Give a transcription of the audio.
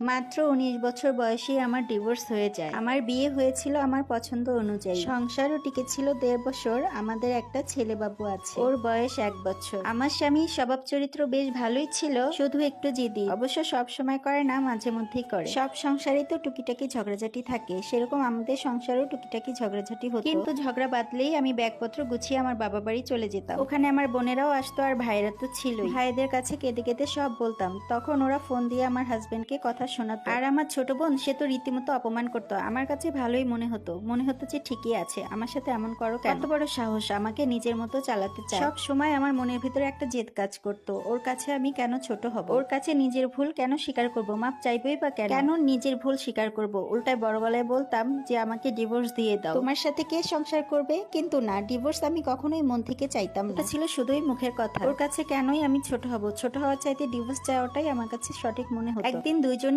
মাত্র উনিশ বছর বয়সে আমার ডিভোর্স হয়ে যায়। আমার বিয়ে হয়েছিল আমার পছন্দ অনুযায়ী। সংসারও টিকেছিল দেড় বছর। আমাদের একটা ছেলে বাবু আছে। ওর বয়স এক বছর। আমার স্বামী স্বভাব চরিত্র বেশ ভালোই ছিল, শুধু একটু জিদি। অবশ্য সব সময় করে না, মাঝে মধ্যেই করে। সব সংসারেই তো টুকিটাকি ঝগড়াঝাটি থাকে। সেরকম আমাদের সংসারেও টুকিটাকি ঝগড়াঝাটি হতো। কিন্তু ঝগড়া বাদলেই আমি ব্যাগপত্র গুছিয়ে আমার বাবা বাড়ি চলে যেতাম। ওখানে আমার বোনেরাও আসতো আর ভাইরা তো ছিলই। ভাইদের কাছে কেঁদে কেঁদে সব বলতাম। তখন ওরা ফোন দিয়ে আমার হাজবেন্ডকে কথা শোনাতো। আর আমার ছোট বোন সে তো রীতিমতো অপমান করতো। আমার কাছে ভালোই মনে হতো। মনে হতো যে ঠিকই আছে। আমার সাথে এমন করো কেন? এত বড় সাহস আমাকে নিজের মতো চালাতে চায়। সব সময় আমার মনের ভিতরে একটা জেদ কাজ করতো। ওর কাছে আমি কেন ছোট হব? ওর কাছে নিজের ভুল কেন স্বীকার করব? মাপ চাইবই বা কেন? কেন নিজের ভুল স্বীকার করব? উল্টায় বড় গলায় বলতাম যে আমাকে ডিভোর্স দিয়ে দাও। তোমার সাথে কে সংসার করবে? কিন্তু না ডিভোর্স আমি কখনোই মন থেকে চাইতাম না। এটা ছিল শুধুই মুখের কথা। ওর কাছে কেনই আমি ছোট হব? ছোট হওয়ার চাইতে ডিভোর্স চাওয়াটাই আমার কাছে সঠিক মনে হতো। একদিন দুইজন